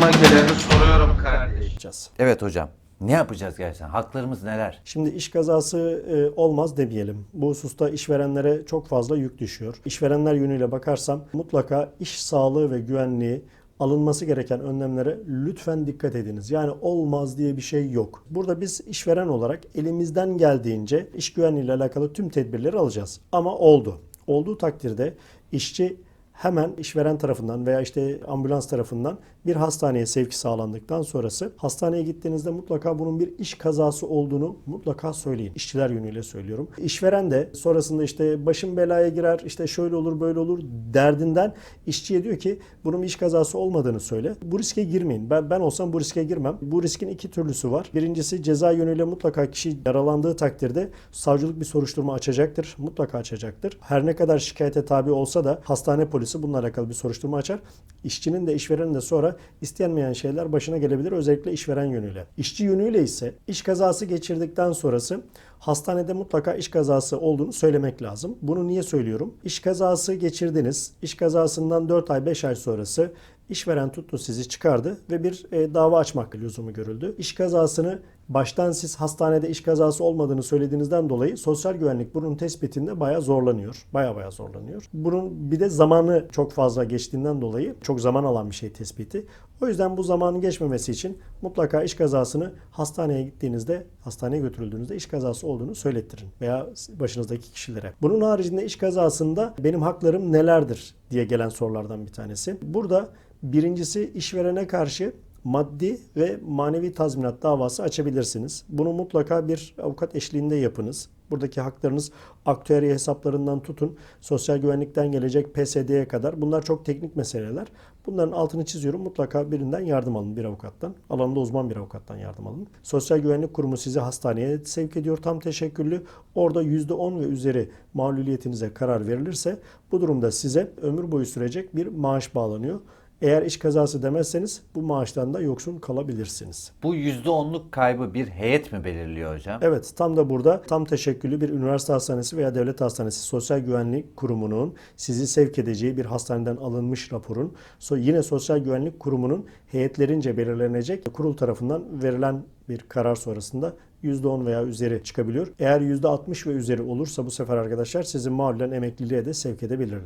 Aklıma geleni soruyorum kardeş. Evet hocam. Ne yapacağız gerçekten? Haklarımız neler? Şimdi iş kazası e, olmaz demeyelim. Bu hususta işverenlere çok fazla yük düşüyor. İşverenler yönüyle bakarsam mutlaka iş sağlığı ve güvenliği alınması gereken önlemlere lütfen dikkat ediniz. Yani olmaz diye bir şey yok. Burada biz işveren olarak elimizden geldiğince iş güvenliği ile alakalı tüm tedbirleri alacağız. Ama oldu. Olduğu takdirde işçi hemen işveren tarafından veya işte ambulans tarafından bir hastaneye sevki sağlandıktan sonrası hastaneye gittiğinizde mutlaka bunun bir iş kazası olduğunu mutlaka söyleyin. İşçiler yönüyle söylüyorum. İşveren de sonrasında işte başım belaya girer, işte şöyle olur böyle olur derdinden işçiye diyor ki bunun iş kazası olmadığını söyle. Bu riske girmeyin. Ben, ben olsam bu riske girmem. Bu riskin iki türlüsü var. Birincisi ceza yönüyle mutlaka kişi yaralandığı takdirde savcılık bir soruşturma açacaktır. Mutlaka açacaktır. Her ne kadar şikayete tabi olsa da hastane polisi bununla alakalı bir soruşturma açar. İşçinin de işverenin de sonra istenmeyen şeyler başına gelebilir özellikle işveren yönüyle. İşçi yönüyle ise iş kazası geçirdikten sonrası hastanede mutlaka iş kazası olduğunu söylemek lazım. Bunu niye söylüyorum? İş kazası geçirdiniz. İş kazasından 4 ay 5 ay sonrası işveren tuttu sizi çıkardı ve bir e, dava açmak lüzumu görüldü. İş kazasını baştan siz hastanede iş kazası olmadığını söylediğinizden dolayı sosyal güvenlik bunun tespitinde bayağı zorlanıyor. Bayağı bayağı zorlanıyor. Bunun bir de zamanı çok fazla geçtiğinden dolayı çok zaman alan bir şey tespiti. O yüzden bu zamanın geçmemesi için mutlaka iş kazasını hastaneye gittiğinizde, hastaneye götürüldüğünüzde iş kazası olduğunu söylettirin veya başınızdaki kişilere. Bunun haricinde iş kazasında benim haklarım nelerdir diye gelen sorulardan bir tanesi. Burada birincisi işverene karşı maddi ve manevi tazminat davası açabilirsiniz. Bunu mutlaka bir avukat eşliğinde yapınız. Buradaki haklarınız aktüeriye hesaplarından tutun, sosyal güvenlikten gelecek PSD'ye kadar. Bunlar çok teknik meseleler. Bunların altını çiziyorum. Mutlaka birinden yardım alın bir avukattan. Alanında uzman bir avukattan yardım alın. Sosyal Güvenlik Kurumu sizi hastaneye sevk ediyor tam teşekküllü. Orada %10 ve üzeri mağluliyetinize karar verilirse bu durumda size ömür boyu sürecek bir maaş bağlanıyor. Eğer iş kazası demezseniz bu maaştan da yoksun kalabilirsiniz. Bu %10'luk kaybı bir heyet mi belirliyor hocam? Evet tam da burada tam teşekküllü bir üniversite hastanesi veya devlet hastanesi sosyal güvenlik kurumunun sizi sevk edeceği bir hastaneden alınmış raporun yine sosyal güvenlik kurumunun heyetlerince belirlenecek kurul tarafından verilen bir karar sonrasında %10 veya üzeri çıkabiliyor. Eğer %60 ve üzeri olursa bu sefer arkadaşlar sizi mahallen emekliliğe de sevk edebilirler.